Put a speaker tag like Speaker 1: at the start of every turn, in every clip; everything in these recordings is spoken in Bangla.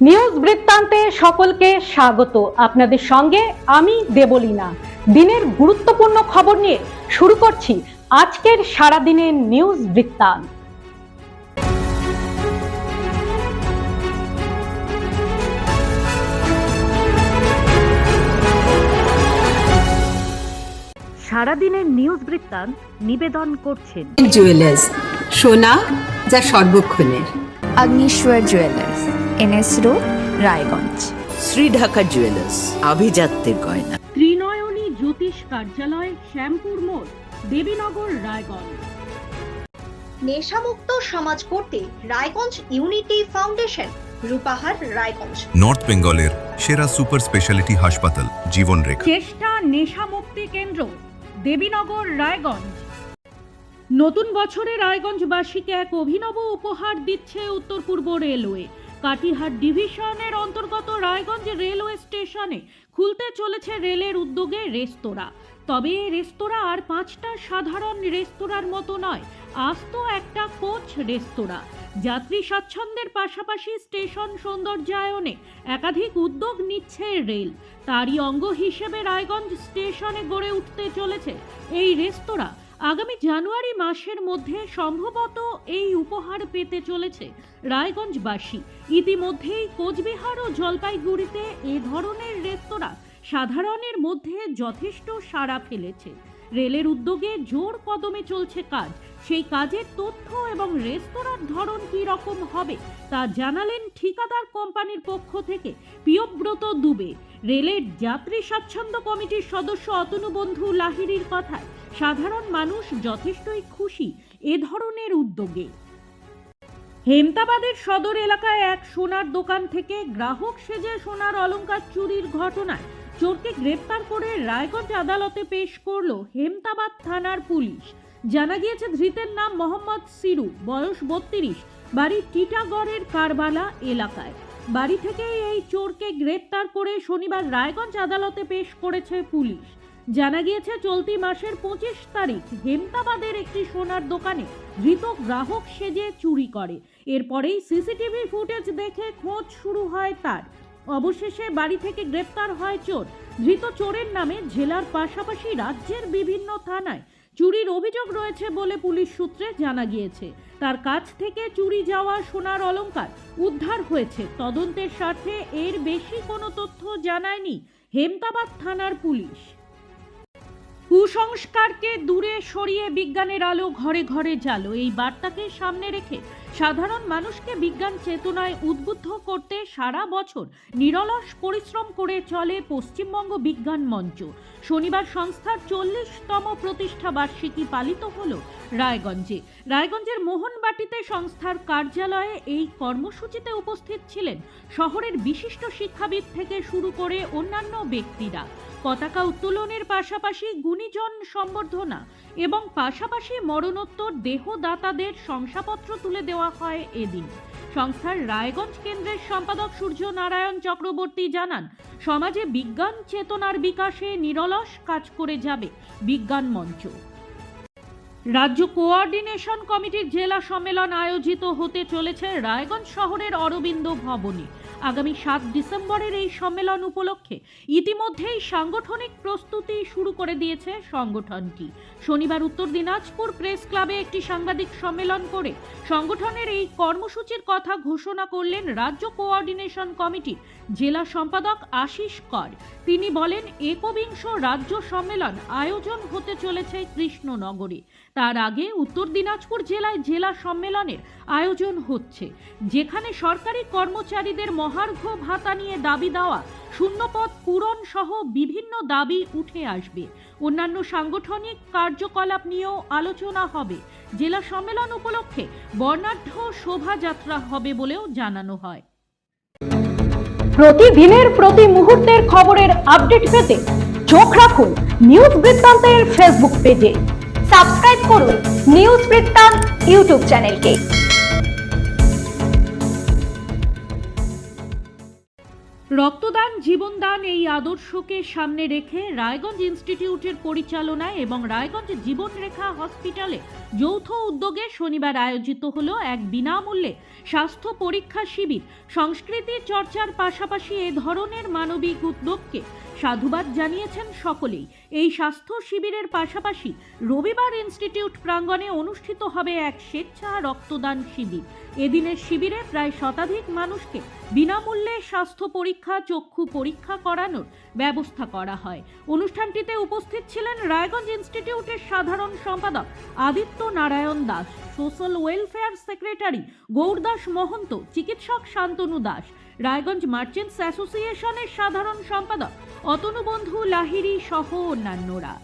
Speaker 1: নিউজ বৃত্তান্তে সকলকে স্বাগত। আপনাদের সঙ্গে আমি দেবলীনা। দিনের গুরুত্বপূর্ণ খবর নিয়ে শুরু করছি আজকের সারাদিনের নিউজ বৃত্তান্ত। সারাদিনের নিউজ বৃত্তান্ত নিবেদন করছেন।
Speaker 2: জুয়েলার্স সোনা যা সর্বক্ষণের।
Speaker 3: Agnishwar jewellers NS road Raiganj.
Speaker 4: Shri Dhaka jewellers আভিজাত্যের গয়না।
Speaker 1: ত্রিনয়নী জ্যোতিষ কার্যালয় শ্যামপুর মোড় দেবীনগর রায়গঞ্জ।
Speaker 5: নেশামুক্ত সমাজ করতে Raiganj unity foundation Rupahar Raiganj.
Speaker 6: North বেঙ্গলের সেরা সুপার স্পেশালিটি হাসপাতাল জীবনরেখা।
Speaker 1: চেষ্টা নেশা মুক্তি কেন্দ্র দেবীনগর রায়গঞ্জ। নতুন বছরে রায়গঞ্জবাসীকে এক অভিনব উপহার দিচ্ছে উত্তর পূর্ব রেলওয়ে। কাটিহাট ডিভিশনের অন্তর্গত রায়গঞ্জ রেলওয়ে স্টেশনে খুলতে চলেছে রেলের উদ্যোগে রেস্তোরাঁ। তবে এই রেস্তোরাঁ আর পাঁচটা সাধারণ রেস্তোরাঁর মতো নয়, আস্ত একটা কোচ রেস্তোরাঁ। যাত্রী স্বাচ্ছন্দ্যের পাশাপাশি স্টেশন সৌন্দর্যায়নে একাধিক উদ্যোগ নিচ্ছে রেল। তারই অঙ্গ হিসেবে রায়গঞ্জ স্টেশনে গড়ে উঠতে চলেছে এই রেস্তোরাঁ। আগামী জানুয়ারি মাসের মধ্যে সম্ভবত এই উপহার পেতে চলেছে রায়গঞ্জবাসী। ইতিমধ্যেই কোচবিহার ও জলপাইগুড়িতে এ ধরনের রেস্তোরাঁ সাধারণের মধ্যে যথেষ্ট সাড়া ফেলেছে। রেলের উদ্যোগে জোর কদমে চলছে কাজ। সেই কাজের তথ্য এবং রেস্তোরাঁর ধরন কী রকম হবে তা জানালেন ঠিকাদার কোম্পানির পক্ষ থেকে প্রিয়ব্রত দুবে। রেলের যাত্রী স্বাচ্ছন্দ্য কমিটির সদস্য অতনু বন্ধু লাহিড়ির কথায় সাধারণ মানুষ যথেষ্টই খুশি এ ধরনের উদ্যোগে। হেমতাবাদের সদর এলাকায় এক সোনার দোকান থেকে গ্রাহক সেজে সোনার অলঙ্কার চুরির ঘটনায় চোরকে গ্রেপ্তার করে রায়গঞ্জ আদালতে পেশ করল হেমতাবাদ থানার পুলিশ। জানা গিয়েছে, ধৃতের নাম মোহাম্মদ সিরু, বয়স বত্রিশ, বাড়ি টিটাগড়ের কারবালা এলাকায়। বাড়ি থেকে এই চোরকে গ্রেপ্তার করে শনিবার রায়গঞ্জ আদালতে পেশ করেছে পুলিশ। জানা গিয়েছে, চলতি মাসের পঁচিশ তারিখ হেমতাবাদের একটি সোনার দোকানে ধৃত গ্রাহক সেজে চুরি করে। এরপরেই সিসিটিভি ফুটেজ দেখে খোঁজ শুরু হয় তার। অবশেষে বাড়ি থেকে গ্রেপ্তার হয় চোর। ধৃত চোরের নামে জেলার পাশাপাশি রাজ্যের বিভিন্ন থানায় চুরির অভিযোগ রয়েছে বলে পুলিশ সূত্রে জানা গিয়েছে। তার কাছ থেকে চুরি যাওয়া সোনার অলংকার উদ্ধার হয়েছে। তদন্তের স্বার্থে এর বেশি কোনো তথ্য জানায়নি হেমতাবাদ থানার পুলিশ। কুসংস্কারকে দূরে সরিয়ে বিজ্ঞানের আলো ঘরে ঘরে জালো এই বার্তাকে সামনে রেখে সাধারণ মানুষকে বিজ্ঞান চেতনায় উদ্বুদ্ধ করতে সারা বছর নিরলস পরিশ্রম করে চলে পশ্চিমবঙ্গ বিজ্ঞান মঞ্চ। শনিবার সংস্থার চল্লিশতম প্রতিষ্ঠা বার্ষিকী পালিত হল রায়গঞ্জে। রায়গঞ্জের মোহনবাটিতে সংস্থার কার্যালয়ে এই কর্মসূচিতে উপস্থিত ছিলেন শহরের বিশিষ্ট শিক্ষাবিদ থেকে শুরু করে অন্যান্য ব্যক্তিরা। পতাকা উত্তোলনের পাশাপাশি গুণীজন সম্বর্ধনা এবং পাশাপাশি মরণোত্তর দেহদাতাদের শংসাপত্র তুলে দেওয়া হয় এদিন। সংস্থার রায়গঞ্জ কেন্দ্রের সম্পাদক সূর্য নারায়ণ চক্রবর্তী জানান, সমাজে বিজ্ঞান চেতনার বিকাশে নিরলস কাজ করে যাবে বিজ্ঞান মঞ্চ। রাজ্য কোঅর্ডিনেশন কমিটির জেলা সম্মেলন আয়োজিত হতে চলেছে রায়গঞ্জ শহরের অরবিন্দ ভবনে। আগামী সাত ডিসেম্বরের এই সম্মেলন উপলক্ষে ইতিমধ্যেই সাংগঠনিক প্রস্তুতি শুরু করে দিয়েছে সংগঠনটি। শনিবার উত্তর দিনাজপুর প্রেস ক্লাবে একটি সাংবাদিক সম্মেলন করে সংগঠনের এই কর্মসূচির কথা ঘোষণা করলেন রাজ্য কোঅর্ডিনেশন কমিটির জেলা সম্পাদক আশিস কর। তিনি বলেন, একবিংশ রাজ্য সম্মেলন আয়োজন হতে চলেছে কৃষ্ণনগরে। তার আগে উত্তর দিনাজপুর জেলায় জেলা সম্মেলনের আয়োজন হচ্ছে, যেখানে সরকারি কর্মচারীদের মহার্ঘ ভাতা নিয়ে দাবি দেওয়া শূন্যপদ পূরণ সহ বিভিন্ন দাবি উঠে আসবে। অন্যান্য সাংগঠনিক কার্যকলাপ নিয়েও আলোচনা হবে। জেলা সম্মেলন উপলক্ষে বর্ণাঢ্য শোভাযাত্রা হবে বলেও জানানো হয়। প্রতিদিনের প্রতি মুহূর্তের খবরের আপডেট পেতে চোখ রাখুন নিউজ বৃত্তান্তের ফেসবুক পেজে।
Speaker 5: সাবস্ক্রাইব করুন নিউজ বৃত্তান্ত ইউটিউব চ্যানেলকে।
Speaker 1: রক্তদান, জীবনদান এই আদর্শকে সামনে রেখে রায়গঞ্জ ইনস্টিটিউটের পরিচালনায় এবং রায়গঞ্জ জীবনরেখা হসপিটালে যৌথ উদ্যোগে শনিবার আয়োজিত হল এক বিনামূল্যে স্বাস্থ্য পরীক্ষা শিবির। সংস্কৃতি চর্চার পাশাপাশি এ ধরনের মানবিক উদ্যোগকে সাধুবাদ জানিয়েছেন সকলেই। এই স্বাস্থ্য শিবিরের পাশাপাশি রবিবার ইনস্টিটিউট প্রাঙ্গণে অনুষ্ঠিত হবে এক স্বেচ্ছা রক্তদান শিবির। এদিনের শিবিরে প্রায় শতাধিক মানুষকে বিনামূল্যে স্বাস্থ্য পরীক্ষা, চক্ষু পরীক্ষা করানোর ব্যবস্থা করা হয়। অনুষ্ঠানটিতে উপস্থিত ছিলেন রায়গঞ্জ ইনস্টিটিউটের সাধারণ সম্পাদক Aditya Narayan Das, social welfare secretary Gourdas Mahanta, চিকিৎসক শান্তনু দাস, রায়গঞ্জ মার্চেন্টস অ্যাসোসিয়েশনের সাধারণ সম্পাদক অতনুবন্ধু লাহিড়ী সহ অন্যান্যরা।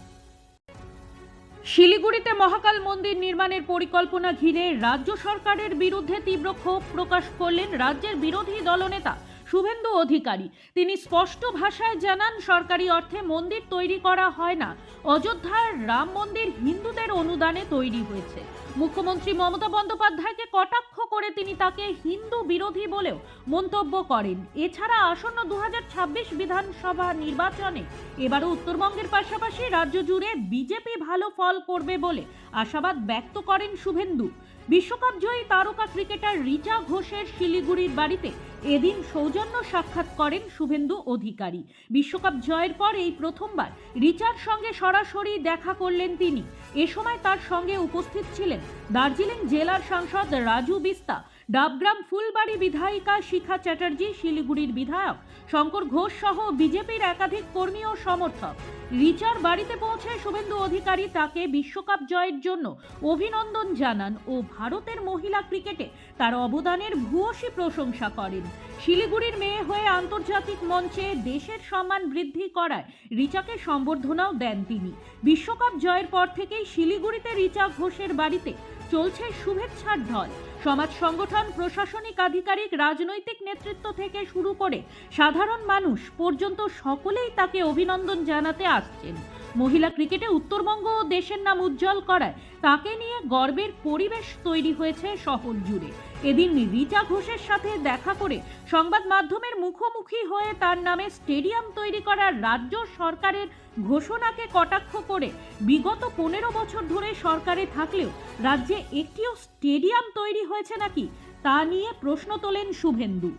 Speaker 1: শিলিগুড়িতে মহাকাল মন্দির নির্মাণের পরিকল্পনা ঘিরে রাজ্য সরকারের বিরুদ্ধে তীব্র ক্ষোভ প্রকাশ করলেন রাজ্যের বিরোধী দলনেতা শুভেন্দু অধিকারী। তিনি স্পষ্ট ভাষায় জানান, সরকারি অর্থে মন্দির তৈরি করা হয় না। অযোধ্যার রাম মন্দির হিন্দুদের অনুদানে তৈরি হয়েছে। মুখ্যমন্ত্রী মমতা বন্দ্যোপাধ্যায়কে কটাক্ষ করে তিনি তাকে হিন্দু বিরোধী বলেও মন্তব্য করেন। এছাড়া আসন্ন দু হাজার ছাব্বিশ বিধানসভা নির্বাচনে এবারও উত্তরবঙ্গের পাশাপাশি রাজ্য জুড়ে বিজেপি ভালো ফল করবে বলে আশাবাদ ব্যক্ত করেন শুভেন্দু। বিশ্বকাপ জয়ী তারকা ক্রিকেটার রিচা ঘোষের শিলিগুড়ির বাড়িতে এদিন সৌজন্য সাক্ষাৎ করেন শুভেন্দু অধিকারী। বিশ্বকাপ জয়ের পর এই প্রথমবার রিচার সঙ্গে সরাসরি দেখা করলেন তিনি। এ সময় তার সঙ্গে উপস্থিত ছিলেন দার্জিলিং জেলার সাংসদ রাজু বিস্তা ডাবগ্রাম ফুলবাড়ি বিধায়িকা শিখা চ্যাটার্জি, শিলিগুড়ির বিধায়ক শঙ্কর ঘোষ সহ বিজেপির একাধিক কর্মী ও সমর্থক। রিচার বাড়িতে পৌঁছে শুভেন্দু অধিকারী তাকে বিশ্বকাপ জয়ের জন্য অভিনন্দন জানান ও ভারতের মহিলা ক্রিকেটে তার অবদানের ভূয়সী প্রশংসা করেন। শিলিগুড়ির মেয়ে হয়ে আন্তর্জাতিক মঞ্চে দেশের সম্মান বৃদ্ধি করায় রিচাকে সম্বর্ধনাও দেন তিনি। বিশ্বকাপ জয়ের পর থেকেই শিলিগুড়িতে রিচা ঘোষের বাড়িতে চলছে শুভেচ্ছার ঢল। সমাজ সংগঠন, প্রশাসনিক আধিকারিক, রাজনৈতিক নেতৃত্ব থেকে শুরু করে সাধারণ মানুষ পর্যন্ত সকলেই তাকে অভিনন্দন জানাতে আসছেন। মহিলা ক্রিকেটে উত্তরবঙ্গ ও দেশের নাম উজ্জ্বল করায় তাকে নিয়ে গর্বের পরিবেশ তৈরি হয়েছে শহর জুড়ে। এদিন রিচা ঘোষের সাথে দেখা করে সংবাদ মাধ্যমের মুখোমুখি হয়ে তার নামে স্টেডিয়াম তৈরি করার রাজ্য সরকারের ঘোষণাকে কটাক্ষ করে বিগত পনেরো বছর ধরে সরকারে থাকলেও রাজ্যে একটিও স্টেডিয়াম তৈরি হয়েছে নাকি তা নিয়ে প্রশ্ন তোলেন শুভেন্দু।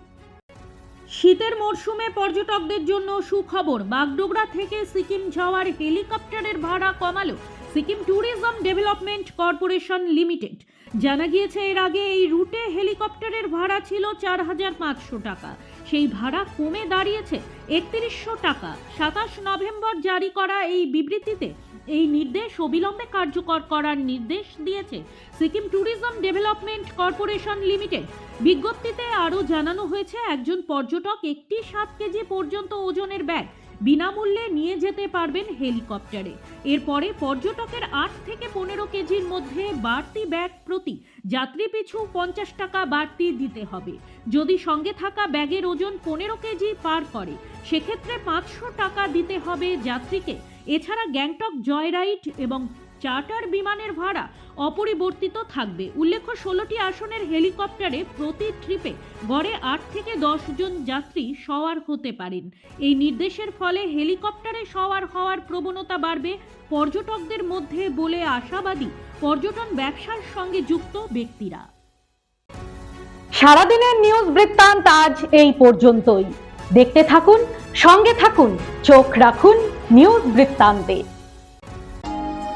Speaker 1: শীতের মরশুমে পর্যটকদের জন্য সুখবর, বাগডোগরা থেকে সিকিম যাওয়ার হেলিকপ্টারের ভাড়া কমালো Sikkim tourism development corporation limited. জানা গিয়েছে, এর আগে এই রুটে হেলিকপ্টারের ভাড়া ছিল চার হাজার পাঁচশো টাকা। সেই ভাড়া কমে দাঁড়িয়েছে একত্রিশশো টাকা। সাতাশ নভেম্বর জারি করা এই বিবৃতিতে এই নির্দেশ অবিলম্বে কার্যকর করার নির্দেশ দিয়েছে Sikkim tourism development corporation limited. বিজ্ঞপ্তিতে আরও জানানো হয়েছে, একজন পর্যটক একটি সাত কেজি পর্যন্ত ওজনের ব্যাগ বিনামূল্যে নিয়ে যেতে পারবেন হেলিকপ্টারে। এরপরে পর্যটকের আট থেকে পনেরো কেজির মধ্যে বাড়তি ব্যাগ প্রতি যাত্রী পিছু পঞ্চাশ টাকা বাড়তি দিতে হবে। যদি সঙ্গে থাকা ব্যাগের ওজন পনেরো কেজি পার করে, সেক্ষেত্রে পাঁচশো টাকা দিতে হবে যাত্রীকে। এছাড়া গ্যাংটক জয়রাইড এবং চার্টার বিমানের ভাড়া অপরিবর্তিত থাকবে। উল্লেখ্য, ষোলোটি আসনের হেলিকপ্টারে প্রতি ট্রিপে গড়ে আট থেকে দশ জন যাত্রী সওয়ার হতে পারেন। এই নির্দেশের ফলে হেলিকপ্টারে সওয়ার হওয়ার প্রবণতা বাড়বে। পর্যটকদের মধ্যে বলে আশাবাদী পর্যটন ব্যবসার সঙ্গে যুক্ত ব্যক্তিরা।
Speaker 7: সারাদিনের নিউজ বৃত্তান্ত আজ এই পর্যন্তই। দেখতে থাকুন, সঙ্গে থাকুন, চোখ রাখুন নিউজ বৃত্তান্তে।